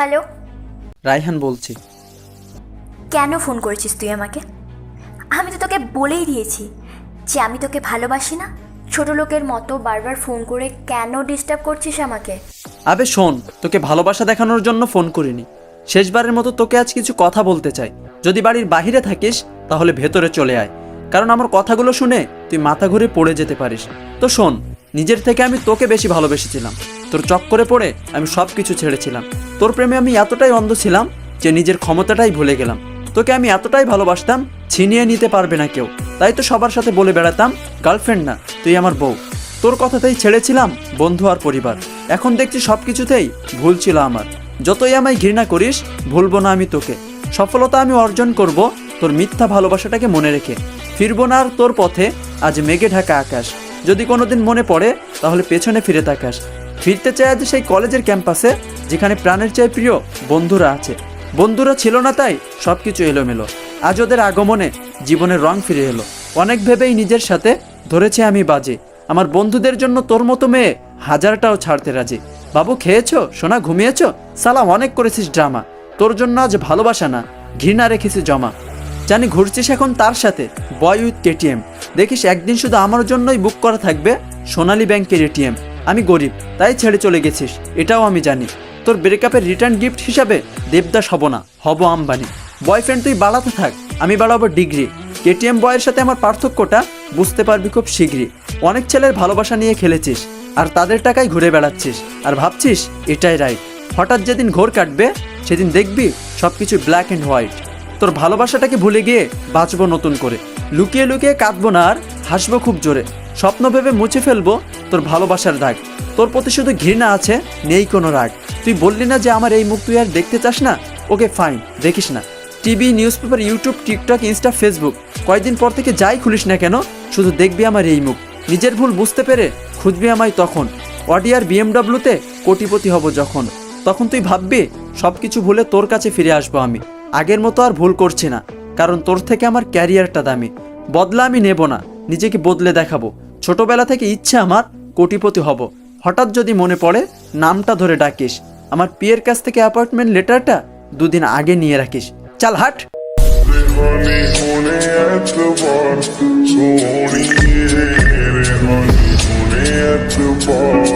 Hello? Raihan বলছি। কেন phone করেছিস তুই আমাকে? আমি তো তোকে বলেই দিয়েছি যে আমি তোকে ভালোবাসি না। ছোট লোকের মতো বারবার ফোন করে কেন ডিস্টার্ব করছিস আমাকে? আবে শোন তোকে ভালোবাসা দেখানোর জন্য ফোন করিনি। শেষবারের মতো তোকে আজ কিছু কথা বলতে চাই। যদি বাড়ির বাইরে থাকিস তাহলে ভেতরে চলে আয়। কারণ আমার কথাগুলো শুনে তুই মাথা ঘুরে পড়ে যেতে পারিস। তো শোন নিজের থেকে আমি তোকে বেশি ভালোবেসেছিলাম। তোর চক্করে পড়ে আমি সব কিছু ছেড়েছিলাম। তোর প্রেমে আমি এতটাই অন্ধ ছিলাম যে নিজের ক্ষমতাটাই ভুলে গেলাম। তোকে আমি এতটাই ভালোবাসতাম, ছিনিয়ে নিতে পারবে না কেউ। তাই তো সবার সাথে বলে বেড়াতাম গার্লফ্রেন্ড না, তুই আমার বউ। তোর কথাতেই ছেড়েছিলাম, বন্ধু আর পরিবার। এখন দেখছি সব কিছুতেই ভুল ছিল আমার। যতই আমায় ঘৃণা করিস, ভুলবো না আমি তোকে। সফলতা আমি অর্জন করব তোর মিথ্যা ভালোবাসাটাকে মনে রেখে। ফিরবো না আর তোর পথে, আজ মেঘে ঢাকা আকাশ। যদি কোনোদিন মনে পড়ে, তাহলে পেছনে ফিরে তাকাস। ফিরতে চাই আজ সেই কলেজের ক্যাম্পাসে, যেখানে প্রাণের চেয়ে প্রিয় বন্ধুরা আছে। বন্ধুরা ছিল না তাই সব কিছু এলোমেলো। আজ ওদের আগমনে জীবনের রং ফিরে এলো। অনেক ভেবেই নিজের সাথে ধরেছে আমি বাজে। আমার বন্ধুদের জন্য তোর মতো মেয়ে হাজারটাও ছাড়তে রাজি। বাবু, খেয়েছো? সোনা, ঘুমিয়েছো? সালাম, অনেক করেছিস ড্রামা। তোর জন্য আজ ভালোবাসা না, ঘৃণা রেখেছি জমা। জানি ঘুরছিস এখন তার সাথে, বয় উইথ কেটিএম। দেখিস, একদিন শুধু আমার জন্যই বুক করা থাকবে সোনালী ব্যাংকের এটিএম। আমি গরিব, তাই ছেড়ে চলে গেছিস, এটাও আমি জানি। তোর ব্রেকআপের রিটার্ন গিফট হিসাবে দেবদাস হব না, হব আম্বানি। বয়ফ্রেন্ড তুই বাড়াতে থাক, আমি বাড়াবো ডিগ্রি। কেটিএম বয়ের সাথে আমার পার্থক্যটা বুঝতে পারবি খুব শীঘ্রই। অনেক ছেলের ভালোবাসা নিয়ে খেলেছিস, আর তাদের টাকায় ঘুরে বেড়াচ্ছিস, আর ভাবছিস এটাই রাইট হঠাৎ যেদিন ঘোর কাটবে, সেদিন দেখবি সব কিছু ব্ল্যাক অ্যান্ড হোয়াইট তোর ভালোবাসাটাকে ভুলে গিয়ে বাঁচবো নতুন করে। লুকিয়ে লুকিয়ে কাঁদবো না আর হাসবো খুব জোরে। স্বপ্ন ভেবে মুছে ফেলব তোর ভালোবাসার দাগ তোর প্রতি শুধু ঘৃণা আছে, নেই কোনো রাগ। তুই বললি না যে আমার এই মুখ তুই আর দেখতে চাস না? ওকে, ফাইন, দেখিস না। TV news paper YouTube, TikTok, Insta, Facebook. কয়েকদিন পর থেকে যাই খুলিস না কেন, শুধু দেখবি আমার এই মুখ। নিজের ভুল বুঝতে পেরে খুঁজবি আমায় তখন। অডিয়ার বিএমডাব্লিউতে কোটিপতি হব যখন। তখন তুই ভাববি সব কিছু ভুলে তোর কাছে ফিরে আসব আমি। আগের মতো আর ভুল করছি না কারণ তোর থেকে আমার ক্যারিয়ারটা দামি বদলা আমি নেব না নিজেকে বদলে দেখাবো ছোটবেলা থেকে ইচ্ছে আমার কোটিপতি হব হঠাৎ যদি মনে পড়ে নামটা ধরে ডাকিস আমার পিয়ের কাছ থেকে অ্যাপয়েন্টমেন্ট লেটারটা দুদিন আগে নিয়ে রাখিস চাল হাট রেহানি